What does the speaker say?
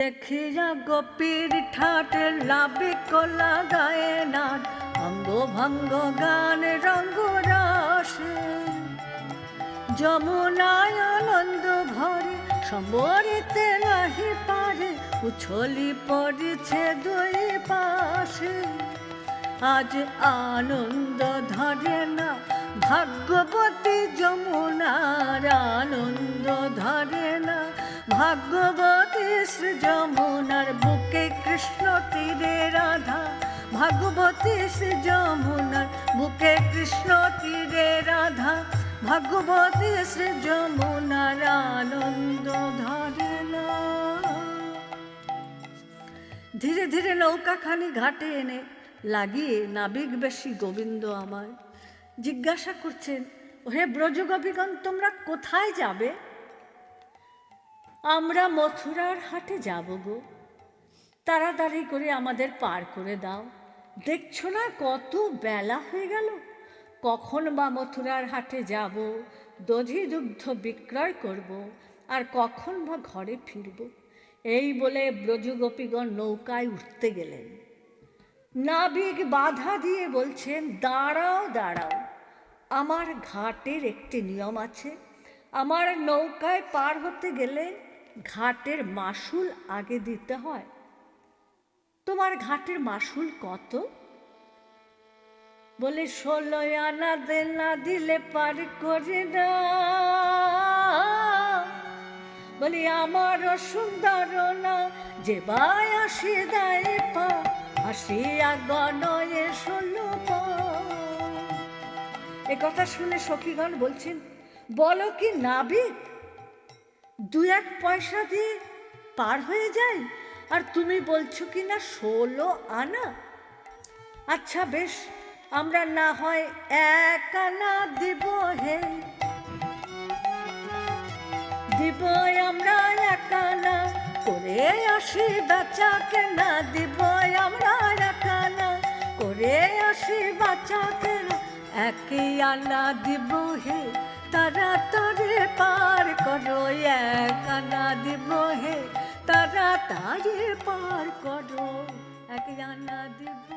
দেখিয়া গোপীর ঠাট লাভে কলা গায়ে নাট অঙ্গ ভঙ্গ গান রঙ্গ রাসে। যমুনায় আনন্দ ভরে সমরিতে নাহি পারে, উছলি পড়েছে দুই পাশে। আজ আনন্দ ধরে না, ভাগ্যবতী যমুনার শ্রী যমুনার বুকে কৃষ্ণ তীরে রাধা। ভাগবতী শ্রী যমুনার বুকে কৃষ্ণ তীরে রাধা। ভাগবতী শ্রী যমুনার আনন্দ ধরে না ধীরে ধীরে নৌকাখানি ঘাটে এনে লাগিয়ে নাবিক বেশি গোবিন্দ আমায় জিজ্ঞাসা করছেন হে ব্রজগোপীগণ, তোমরা কোথায় যাবে? আমরা মথুরার হাটে যাব গো। তাড়াতাড়ি করে আমাদের পার করে দাও। দেখছ না কত বেলা হয়ে গেল? কখন বা মথুরার হাটে যাব, দধি দুগ্ধ বিক্রয় করব, আর কখন বা ঘরে ফিরব? এই বলে ব্রজগোপীগণ নৌকায় উঠতে গেলেন। নাবিক বাধা দিয়ে বলছেন, দাঁড়াও দাঁড়াও। আমার ঘাটের একটি নিয়ম আছে। আমার নৌকায় পার হতে গেলে ঘাটের মাসুল আগে দিতে হয়। তোমার ঘাটের মাসুল কত? বলে ষোলো আনা দে না দিলে পার করে না। বলি, আমার সুন্দর না, যে বাই আসি দেয় পা, আসিয়া গণয়ে ষোলো পা। এ কথা শুনে সখীগণ বলছেন, বলো কি নাবিক? দু এক পয়সা দিয়ে পার হয়ে যায়? আর তুমি বলছো কি না ষোলো আনা? আচ্ছা বেশ, আমরা না হয় এক আনা দিব হে। দিব আমরা এক আনা করে আসি বাচ্চা কেনা দিব আমরা এক আনা করে আসি বাচ্চা কেনা একই আনা দিব হে, তাড়াতাড়ি পার করো এক আনা দিব হে তাড়াতাড়ি পার করো। এক জানা দিব